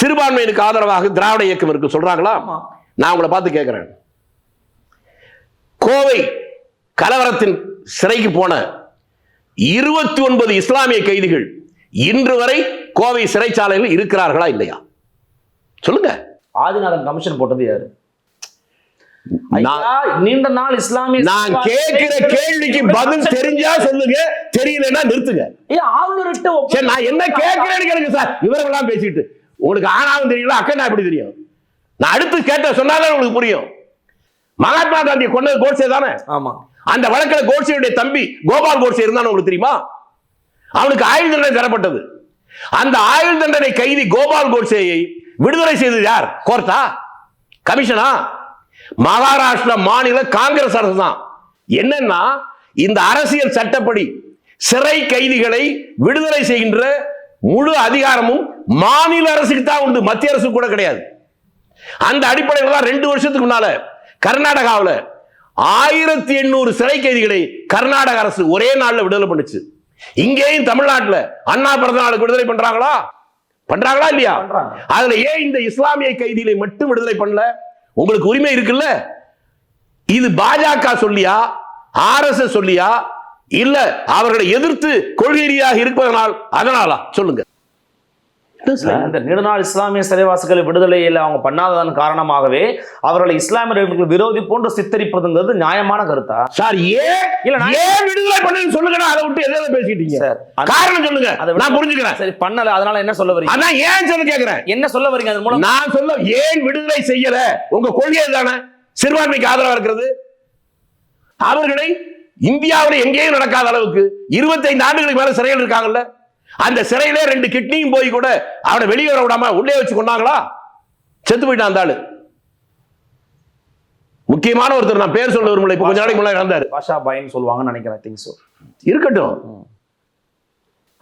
சிறுபான்மையினுக்கு ஆதரவாக திராவிட இயக்கம் இருக்கு சொல்றாங்களா. நான் உங்களை பார்த்து கேட்கிறேன் கோவை கலவரத்தின் சிறைக்கு போன இருபத்தி ஒன்பது இஸ்லாமிய கைதிகள் இன்று வரை கோவை சிறைச்சாலையில் இருக்கிறார்களா இல்லையா? சொல்லுங்க. ஆதிநாதன் கமிஷன் போட்டது யாரு? நீண்ட நாள் இஸ்லாமிய நான் கேட்கிற கேள்விக்கு பதில் தெரிஞ்சா சொல்லுங்க. தெரியலன்னா நிறுத்துங்க. ஆளுநர்கிட்ட நான் என்ன கேட்கிறேன்னு கேளுங்க சார். இவரெல்லாம் பேசிட்டு உங்களுக்கு ஆனாவும் தெரியல அக்கன்னா எப்படி தெரியும்? நான் அடுத்து கேட்ட சொன்னாதான் உங்களுக்கு புரியும். மகாத்மா காந்தி கொண்டது கோட்சே தானே? ஆமா. அந்த வழக்கில் கோட்சேயுடைய தம்பி கோபால் கோட்சே இருந்தான்னு உங்களுக்கு தெரியுமா? அவனுக்கு ஆயுள் தண்டனை தரப்பட்டது. அந்த ஆயுள் தண்டனை கைதி கோபால் கோட்சேயை விடுதலை செய்தது யார்? கோர்ட்டா? கமிஷனா? மகாராஷ்டிரா மாநில காங்கிரஸ் அரசு தான். என்னன்னா இந்த அரசியல் சட்டப்படி சிறை கைதிகளை விடுதலை செய்கின்ற முழு அதிகாரமும் மாநில அரசுக்கு தான் உண்டு மத்திய அரசு கூட கிடையாது. அந்த அடிப்படையில் தான் ரெண்டு வருஷத்துக்கு முன்னால கர்நாடகாவில் ஆயிரத்தி எண்ணூறு சிறை கைதிகளை கர்நாடக அரசு ஒரே நாள்ல விடுதலை பண்ணுச்சு. இங்கேயும் தமிழ்நாட்டுல அண்ணா பிறந்த நாளுக்கு விடுதலை பண்றாங்களா? பண்றாங்களா இல்லையா. அதுல ஏன் இந்த இஸ்லாமிய கைதிகளை மட்டும் விடுதலை பண்ணல? உங்களுக்கு உரிமை இருக்குல்ல? இது பாஜக சொல்லியா? ஆர்எஸ்எஸ் சொல்லியா? இல்ல அவர்களை எதிர்த்து கொள்கை ரீதியாக இருப்பதனால் அதனாலா? சொல்லுங்க. இந்த நெடுநாள் இஸ்லாமிய சிறைவாசிகள் விடுதலையில் அவங்க பண்ணாததன் காரணமாகவே அவர்களை இஸ்லாமியர்களுக்கு விரோதி போன்று சித்தரிப்பதுங்கிறது நியாயமான கருத்தா? சார் ஏன் இல்ல, நான்- ஏன் விடுதலை பண்ணுன்னு சொல்லுங்க அதை விட்டு எதை எதை பேசிட்டீங்க? சார், காரணம் சொல்லுங்க அதை நான் புரிஞ்சுக்கிறேன். சரி பண்ணல அதனால என்ன சொல்ல வரீங்க? அதான் ஏன் சொல்ல கேக்குறேன்? என்ன சொல்ல வரீங்க அது மூலம்? நான் சொல்ல ஏன் விடுதலை செய்யல? உங்க கொள்கை தானே? சிறுபான்மைக்கு ஆதரவா இருக்கிறது? அவர்களை இந்தியாவில் எங்கேயும் நடக்காத அளவுக்கு 25 ஆண்டுகளுக்கு மேல சிறையில் இருக்காங்கல்ல? அந்த சிறையில ரெண்டு கிட்னியும் போய் கூட அவனை வெளியே வர விடாம உள்ளே வச்சு கொண்டாங்களா? செத்து போயிட்டான் அந்த ஆளு. முக்கியமான ஒருத்தர் நான் பேர் சொல்ல விரும்பல. இப்ப கொஞ்ச நாளைக்கு முன்னாடி இறந்தாரு பாஷா பாயின்னு சொல்லுவாங்கன்னு நினைக்கிறேன் திங்க் ஸோ இருக்கட்டும்.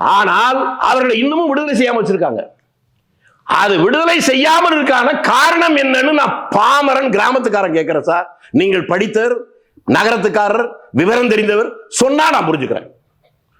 ஆனால் அவர்களை இன்னமும் விடுதலை செய்யாம வச்சிருக்காங்க. அது விடுதலை செய்யாமல் இருக்கான காரணம் என்னன்னு நான் பாமரன் கிராமத்துக்காரன் கேட்கிறேன் சார். நீங்கள் படித்தவர் நகரத்துக்காரர் விவரம் தெரிந்தவர் சொன்னா நான் புரிஞ்சுக்கிறேன்.